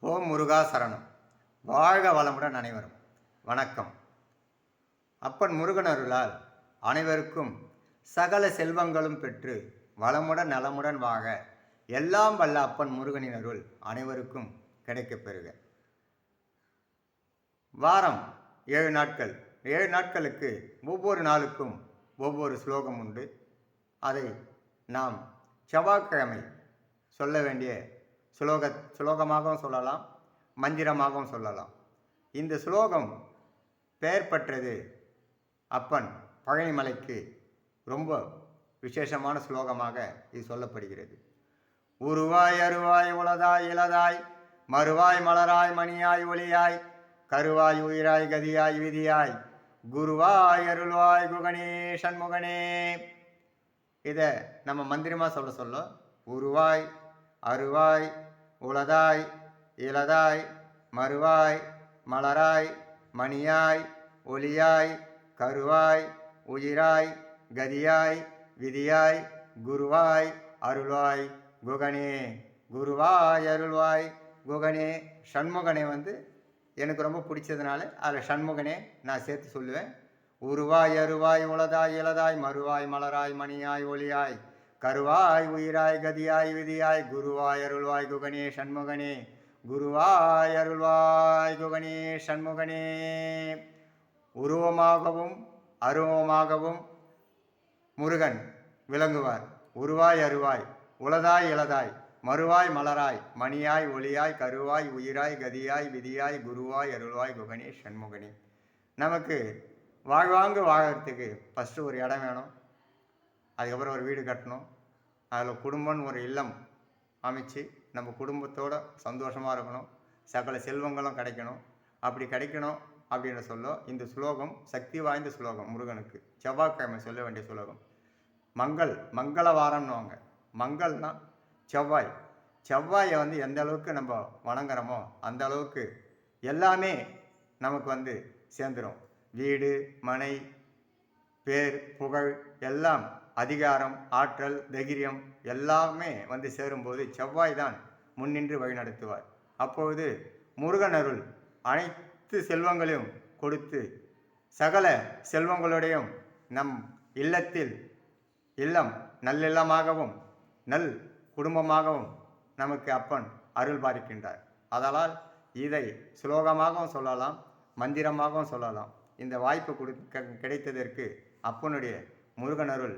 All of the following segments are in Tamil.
ஓம் முருகா சரணம். வாழ்க வளமுடன் அனைவரும். வணக்கம். அப்பன் முருகன் அருளால் அனைவருக்கும் சகல செல்வங்களும் பெற்று வளமுடன் நலமுடன் வாக எல்லாம் வல்ல அப்பன் முருகனின் அருள் அனைவருக்கும் கிடைக்கப் பெறுக. வாரம் ஏழு நாட்கள். ஏழு நாட்களுக்கு ஒவ்வொரு நாளுக்கும் ஒவ்வொரு ஸ்லோகம் உண்டு. அதை நாம் செவ்வாய்க்கிழமை சொல்ல வேண்டிய சுலோக சுலோகமாகவும் சொல்லலாம் மந்திரமாகவும் சொல்லலாம். இந்த ஸ்லோகம் பெயர் பெற்றது அப்பன் பழனிமலைக்கு ரொம்ப விசேஷமான ஸ்லோகமாக இது சொல்லப்படுகிறது. உருவாய் அருவாய் உளதாய் இளதாய் மறுவாய் மலராய் மணியாய் ஒளியாய் கருவாய் உயிராய் கதியாய் விதியாய் குருவாய் அருள்வாய் குகணேஷன் சண்முகனே இதை நம்ம மந்திரமாக சொல்ல சொல்ல உருவாய் அருவாய் உளதாய் இளதாய் மறுவாய் மலராய் மணியாய் ஒளியாய் கருவாய் உயிராய் கதியாய் விதியாய் குருவாய் அருள்வாய் குகனே. குருவாய் அருள்வாய் குகனே. சண்முகனே வந்து எனக்கு ரொம்ப பிடிச்சதுனால அதில் சண்முகனே நான் சேர்த்து சொல்லுவேன். உருவாய் அருவாய் உளதாய் இளதாய் மறுவாய் மலராய் மணியாய் ஒளியாய். கருவாய் உயிராய் கதியாய் விதியாய் குருவாய் அருள்வாய் குகனே சண்முகனே. குருவாய் அருள்வாய் குகனே சண்முகனே. உருவமாகவும் அருவமாகவும் முருகன் விளங்குவார். உருவாய் அருவாய் உளதாய் இளதாய் மறுவாய் மலராய் மணியாய் ஒளியாய் கருவாய் உயிராய் கதியாய் விதியாய் குருவாய் அருள்வாய் குகனே சண்முகனே. நமக்கு வாழ்வாங்க வாழறதுக்கு ஃபஸ்ட்டு ஒரு இடம் வேணும். அதுக்கப்புறம் ஒரு வீடு கட்டணும். அதில் குடும்பம்னு ஒரு இல்லம் அமைச்சு நம்ம குடும்பத்தோட சந்தோஷமாக இருக்கணும். சகல செல்வங்களும் கிடைக்கணும். அப்படி கிடைக்கணும் அப்படின்னு சொல்ல இந்த ஸ்லோகம் சக்தி வாய்ந்த ஸ்லோகம் முருகனுக்கு. செவ்வாய்க்கிழமை சொல்ல வேண்டிய ஸ்லோகம் மங்கள் மங்கள வாரம்னுவாங்க மங்கள்னா செவ்வாய். செவ்வாயை வந்து எந்த அளவுக்கு நம்ம வணங்குறோமோ அந்த அளவுக்கு எல்லாமே நமக்கு வந்து சேர்ந்துடும் வீடு மனை பேர் புகழ் எல்லாம் அதிகாரம் ஆற்றல் தைரியம் எல்லாமே வந்து சேரும்போது செவ்வாய் தான் முன்னின்று வழிநடத்துவார். அப்பொழுது முருகன் அருள் அனைத்து செல்வங்களையும் கொடுத்து சகல செல்வங்களுடையும் நம் இல்லத்தில் இல்லம் நல்லில்லமாகவும் நல் குடும்பமாகவும் நமக்கு அப்பன் அருள் பாதிக்கின்றார் அதனால் இதை சுலோகமாகவும் சொல்லலாம் மந்திரமாகவும் சொல்லலாம். இந்த வாய்ப்பு கொடுக்க கிடைத்ததற்கு அப்பனுடைய முருகன் அருள்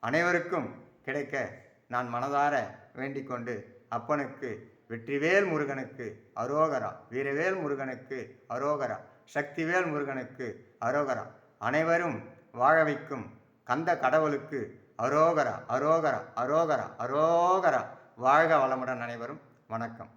அனைவருக்கும் கிடைக்க நான் மனதார வேண்டிக்கொண்டு அப்பனுக்கு வெற்றிவேல் முருகனுக்கு அரோகரா வீரவேல் முருகனுக்கு அரோகரா சக்திவேல் முருகனுக்கு அரோகரா அனைவரும் வாழ வைக்கும் கந்த கடவுளுக்கு அரோகரா அரோகரா அரோகரா அரோகரா. வாழ்க வளமுடன் அனைவரும். வணக்கம்.